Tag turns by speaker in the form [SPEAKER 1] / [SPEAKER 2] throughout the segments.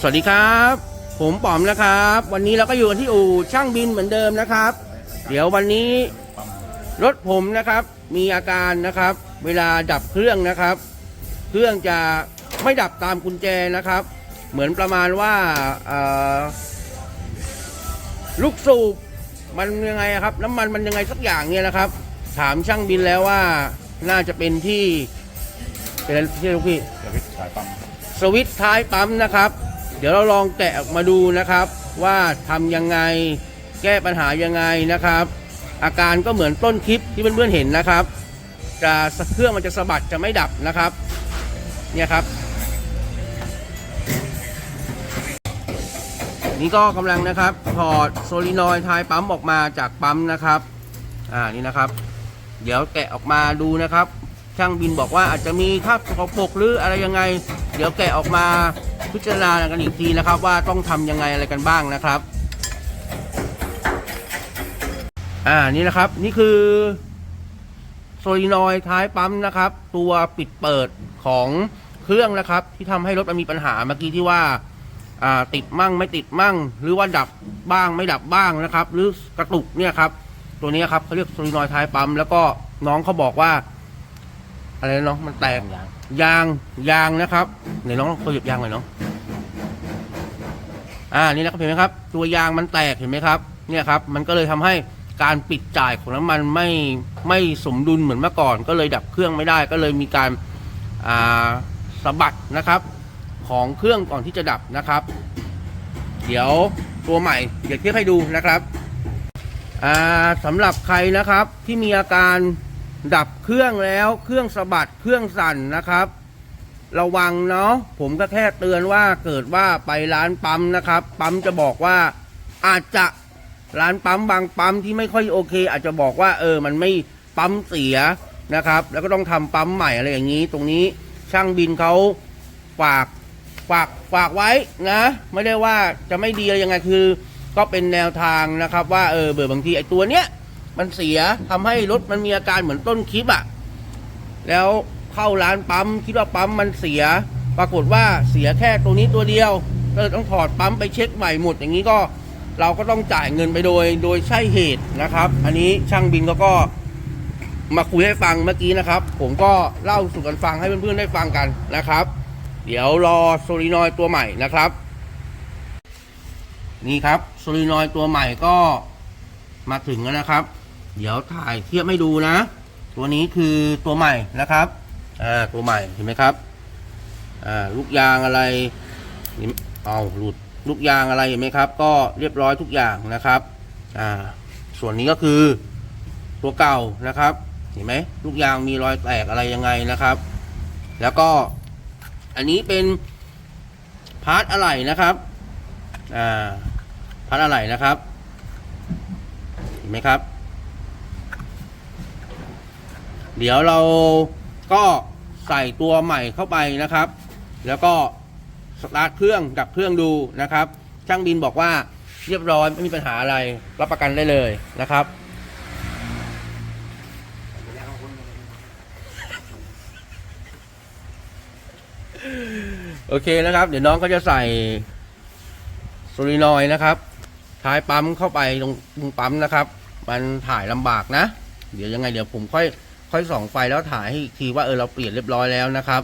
[SPEAKER 1] สวัสดีครับ ผมป๋อมนะครับ วันนี้เราก็อยู่กันที่อู่ช่างบินเหมือนเดิมนะครับ เดี๋ยววันนี้รถผมนะครับ มีอาการนะครับ เวลาดับเครื่องนะครับ เครื่องจะไม่ดับตามกุญแจนะครับ เหมือนประมาณว่าลูกสูบมันยังไงครับ น้ำมันมันยังไงสักอย่างเนี่ยนะครับ ถามช่างบินแล้วว่าน่าจะเป็นที่เป็นอะไรที่ลูกพี่
[SPEAKER 2] เดี๋ยวพี่สายปั๊ม
[SPEAKER 1] สวิตช์ท้ายปั๊มนะครับ เดี๋ยวเราลองแกะออกมาดูนะครับ ว่าทำยังไงแก้ปัญหายังไงนะครับ อาการก็เหมือนต้นคลิปที่เพื่อนๆเห็นนะครับ จะเครื่องมันจะสะบัดจะไม่ดับนะครับเนี่ยครับ นี่ก็กำลังนะครับถอดโซลินอยด์ท้ายปั๊มออกมาจากปั๊มนะครับอ่านี่นะครับ เดี๋ยวแกะออกมาดูนะครับ ช่างบินบอกว่าอาจจะมีคราบสกปรกหรืออะไรยังไง เดี๋ยวแกะออกมา พิจารณากันอีกทีนะครับ ว่าต้องทำยังไงอะไรกันบ้างนะครับอ่านี่นะครับนี่คือโซลินอยท้ายปั๊มนะครับ ตัวปิดเปิดของเครื่องนะครับ ที่ทำให้รถมันมีปัญหาเมื่อกี้ที่ว่าอ่าติดมั่งไม่ติดมั่ง หรือว่าดับบ้างไม่ดับบ้างนะครับ หรือกระตุกเนี่ยครับ ตัวนี้ครับเขาเรียกโซลินอยท้ายปั๊มแล้วก็น้องเขาบอกว่า อะไรนะน้องมันแตก
[SPEAKER 2] ยาง
[SPEAKER 1] ยางนะครับไหนน้องตัวหยิบยางหน่อยเน้องอ่านี่นะครับเห็นไหมครับ ตัวยางมันแตกเห็นไหมครับ เนี่ยครับ มันก็เลยทำให้การปิดจ่ายของน้ำมันไม่ไม่สมดุลเหมือนเมื่อก่อน ก็เลยดับเครื่องไม่ได้ ก็เลยมีการอ่าสะบัดนะครับ ของเครื่องก่อนที่จะดับนะครับ เดี๋ยวตัวใหม่เดี๋ยวเทียบให้ดูนะครับอ่าสำหรับใครนะครับที่มีอาการ ดับเครื่องแล้วเครื่องสะบัดเครื่องสั่นนะครับ ระวังเนาะผมก็แค่เตือนว่าเกิดว่าไปร้านปั๊มนะครับ ปั๊มจะบอกว่าอาจจะร้านปั๊มบางปั๊มที่ไม่ค่อยโอเค อาจจะบอกว่าเออมันไม่ปั๊มเสียนะครับ แล้วก็ต้องทำปั๊มใหม่อะไรอย่างนี้ ตรงนี้ช่างบินเขาฝากฝากฝากไว้นะ ไม่ได้ว่าจะไม่ดีอะไรยังไงคือ ก็เป็นแนวทางนะครับ ว่าเออเบอร์บางทีไอ้ตัวเนี้ย มันเสียทำให้รถมันมีอาการเหมือนต้นคลิปอะแล้วเข้าร้านปั๊มคิดว่าปั๊มมันเสีย ปรากฏว่าเสียแค่ตัวนี้ตัวเดียวก็เลยต้องถอดปั๊มไปเช็คใหม่หมดอย่างนี้ก็เราก็ต้องจ่ายเงินไปโดยโดยใช่เหตุนะครับ อันนี้ช่างบินก็ก็มาคุยให้ฟังเมื่อกี้นะครับ ผมก็เล่าสู่กันฟังให้เพื่อนๆได้ฟังกันนะครับ เดี๋ยวรอโซลินอยตัวใหม่นะครับ นี่ครับโซลินอยตัวใหม่ก็มาถึงแล้วนะครับ เดี๋ยวถ่ายเทียบให้ดูนะ ตัวนี้คือตัวใหม่นะครับ อ่า ตัวใหม่เห็นไหมครับ อ่า ลูกยางอะไรนี่เอาหลุด ลูกยางอะไรเห็นไหมครับ ก็เรียบร้อยทุกอย่างนะครับ อ่า ส่วนนี้ก็คือตัวเก่านะครับ เห็นไหม ลูกยางมีรอยแตกอะไรยังไงนะครับ แล้วก็ อันนี้เป็นพาร์ทอะไหล่นะครับ อ่า พาร์ทอะไหล่นะครับ เห็นไหมครับ เดี๋ยวเราก็ใส่ตัวใหม่เข้าไปนะครับ แล้วก็สตาร์ทเครื่องดับเครื่องดูนะครับ ช่างบินบอกว่าเรียบร้อยไม่มีปัญหาอะไรรับประกันได้เลยนะครับโอเคนะครับ เดี๋ยวน้องก็จะใส่โซลินอยนะครับ ท้ายปั๊มเข้าไปตรงปั๊มนะครับ มันถ่ายลำบากนะ เดี๋ยวยังไงเดี๋ยวผมค่อย ค่อยส่องไฟแล้วถ่ายให้อีกทีว่าเออเราเปลี่ยนเรียบร้อยแล้วนะครับ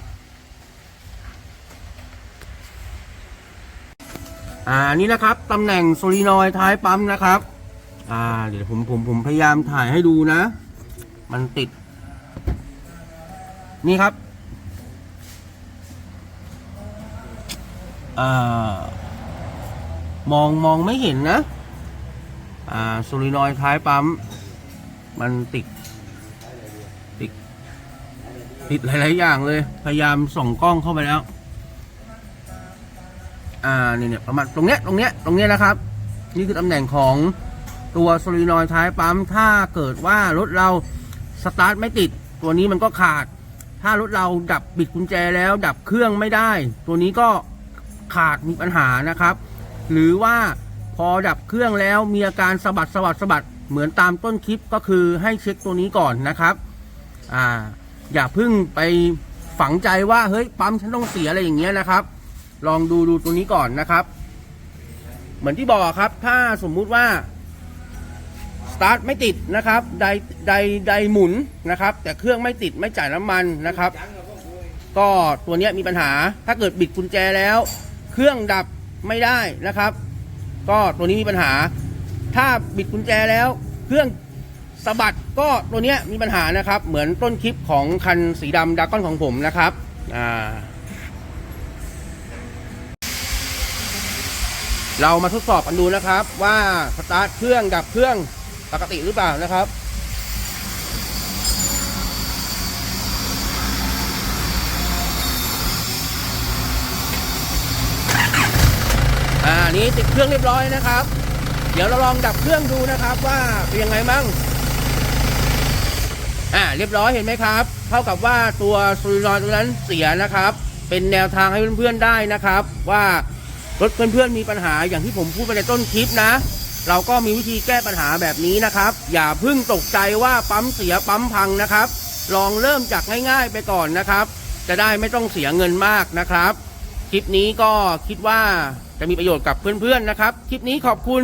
[SPEAKER 1] อ่านี่นะครับตำแหน่งโซลินอยท้ายปั๊มนะครับ อ่าเดี๋ยวผมผมผมพยายามถ่ายให้ดูนะ มันติด นี่ครับอ่ามองมองไม่เห็นนะ อ่าโซลินอยท้ายปั๊ม มันติด ติดติดหลาย ๆ อย่างเลย พยายามส่องกล้องเข้าไปแล้ว อ่าเนี่ยเนี่ยประมาณตรงเนี้ยตรงเนี้ยตรงเนี้ยนะครับ นี่คือตำแหน่งของตัวโซลินอยด์ท้ายปั๊ม ถ้าเกิดว่ารถเราสตาร์ทไม่ติด ตัวนี้มันก็ขาด ถ้ารถเราดับบิดกุญแจแล้ว ดับเครื่องไม่ได้ ตัวนี้ก็ขาดมีปัญหานะครับ หรือว่าพอดับเครื่องแล้วมีอาการสะบัดสะบัดสะบัดเหมือนตามต้นคลิปก็คือให้เช็คตัวนี้ก่อนนะครับ อ่า อย่าเพึ่งไปฝังใจว่าเฮ้ยปั๊มฉันต้องเสียอะไรอย่างเงี้ยนะครับ ลองดูดูตัวนี้ก่อนนะครับ เหมือนที่บอกครับ ถ้าสมมุติว่าสตาร์ทไม่ติดนะครับไดไดไดหมุนนะครับ แต่เครื่องไม่ติดไม่จ่ายน้ำมันนะครับ ก็ตัวเนี้ยมีปัญหาถ้าเกิดบิดกุญแจแล้ว เครื่องดับไม่ได้นะครับ ก็ตัวนี้มีปัญหา ถ้าบิดกุญแจแล้ว เครื่อง สะบัดก็ตัวเนี้ยมีปัญหานะครับ เหมือนต้นคลิปของคันสีดำดากอนของผมนะครับ อ่า เรามาทดสอบกันดูนะครับ ว่าสตาร์ทเครื่องดับเครื่องปกติหรือเปล่านะครับอ่านี้ติดเครื่องเรียบร้อยนะครับ เดี๋ยวเราลองดับเครื่องดูนะครับว่าเป็นยังไงมั่ง อ่าเรียบร้อยเห็นไหมครับ เท่ากับว่าตัวโซลินอยตัวนั้นเสียนะครับ เป็นแนวทางให้เพื่อนๆได้นะครับ ว่ารถเพื่อนๆมีปัญหาอย่างที่ผมพูดไปในต้นคลิปนะ เราก็มีวิธีแก้ปัญหาแบบนี้นะครับ อย่าเพิ่งตกใจว่าปั๊มเสียปั๊มพังนะครับ ลองเริ่มจากง่ายๆไปก่อนนะครับ จะได้ไม่ต้องเสียเงินมากนะครับ คลิปนี้ก็คิดว่าจะมีประโยชน์กับเพื่อนๆนะครับ คลิปนี้ขอบคุณ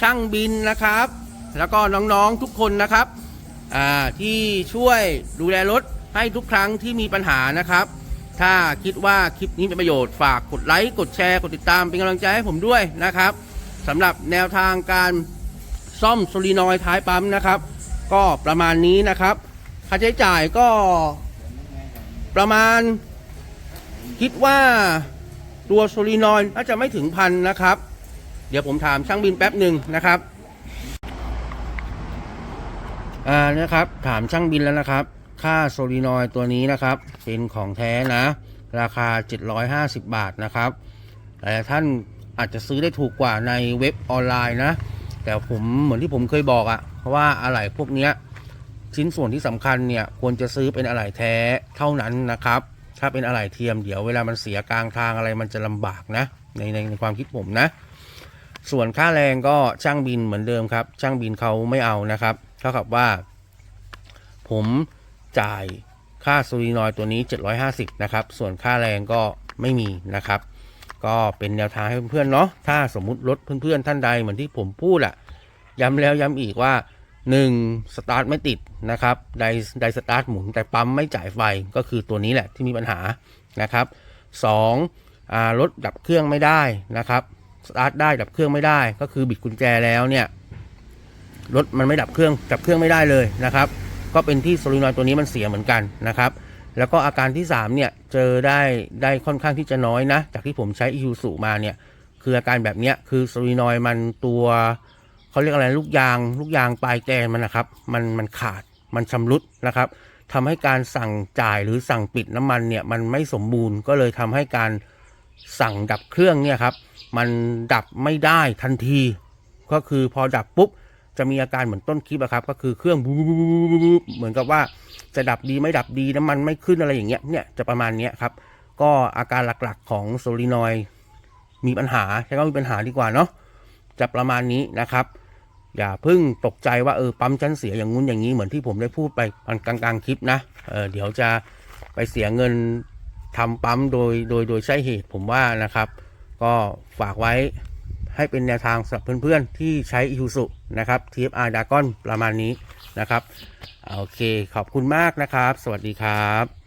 [SPEAKER 1] ช่างบินนะครับ แล้วก็น้องๆทุกคนนะครับ ที่ช่วยดูแลรถให้ทุกครั้งที่มีปัญหานะครับ ถ้าคิดว่าคลิปนี้เป็นประโยชน์ฝากกดไลค์กดแชร์กดติดตามเป็นกำลังใจให้ผมด้วยนะครับสำหรับแนวทางการซ่อมโซลีนอยท้ายปั๊มนะครับ ก็ประมาณนี้นะครับ ค่าใช้จ่ายก็ประมาณ คิดว่าตัวโซลีนอยน่าจะไม่ถึงพันนะครับ เดี๋ยวผมถามช่างบินแป๊บหนึ่งนะครับ อ่านะครับถามช่างบินแล้วนะครับ ค่าโซลีนอยตัวนี้นะครับ เป็นของแท้นะ ราคา 750 บาทนะครับแต่ท่านอาจจะซื้อได้ถูกกว่าในเว็บออนไลน์นะ แต่ผมเหมือนที่ผมเคยบอกอะเพราะว่าอะไหล่พวกเนี้ยชิ้นส่วนที่สำคัญเนี่ยควรจะซื้อเป็นอะไหล่แท้เท่านั้นนะครับ ถ้าเป็นอะไหล่เทียมเดี๋ยวเวลามันเสียกลางทางอะไรมันจะลำบากนะในในในความคิดผมนะ ส่วนค่าแรงก็ช่างบินเหมือนเดิมครับ ช่างบินเขาไม่เอานะครับ เท่ากับว่า ผมจ่ายค่าซูรินอยตัวนี้ 750 นะครับ ส่วนค่าแรงก็ไม่มีนะครับ ก็เป็นแนวทางให้เพื่อนๆเนาะถ้าสมมุติรถเพื่อนๆท่านใดเหมือนที่ผมพูดอะย้ำแล้วย้ำอีกว่า 1. สตาร์ทไม่ติดนะครับไดไดสตาร์ทหมุนแต่ปั๊มไม่จ่ายไฟก็คือตัวนี้แหละที่มีปัญหานะครับ 2. อ่ารถดับเครื่องไม่ได้นะครับสตาร์ทได้ดับเครื่องไม่ได้ ก็คือบิดกุญแจแล้วเนี่ย รถมันไม่ดับเครื่องดับเครื่องไม่ได้เลยนะครับ ก็เป็นที่โซลินอยด์ตัวนี้มันเสียเหมือนกันนะครับ แล้วก็อาการที่3เนี่ยเจอได้ได้ค่อนข้างที่จะน้อยนะ จากที่ผมใช้อิ u สุมาเนี่ยคืออาการแบบเนี้ยคือโซลินอยด์มันตัวเขาเรียกอะไรลูกยาง ลูกยางปลายแกนมันนะครับ มันมันขาดมันชำรุดนะครับทำให้การสั่งจ่ายหรือสั่งปิดน้ำมันเนี่ยมันไม่สมบูรณ์ก็เลยทำให้การสั่งดับเครื่องเนี่ยครับมันดับไม่ได้ทันที ก็คือพอดับปุ๊บ จะมีอาการเหมือนต้นคลิปอะครับ ก็คือเครื่องบูเหมือนกับว่าจะดับดีไม่ดับดีน้ำมันไม่ขึ้นอะไรอย่างเงี้ยเนี่ยจะประมาณเนี้ยครับ ก็อาการหลักๆของโซลินอยมีปัญหาใช้คำว่ามีปัญหาดีกว่าเนาะจะประมาณนี้นะครับ อย่าเพิ่งตกใจว่าเออปั๊มชั้นเสียอย่างงู้นอย่างนี้เหมือนที่ผมได้พูดไปกลางๆคลิปนะเออเดี๋ยวจะไปเสียเงินทำปั๊มโดยโดยโดยใช่เหตุผมว่านะครับ ก็ฝากไว้ ให้เป็นแนวทางสำหรับเพื่อนๆ ที่ใช้ i ู u ุนะครับ TFR Dragon ประมาณนี้นะครับ โอเคขอบคุณมากนะครับ สวัสดีครับ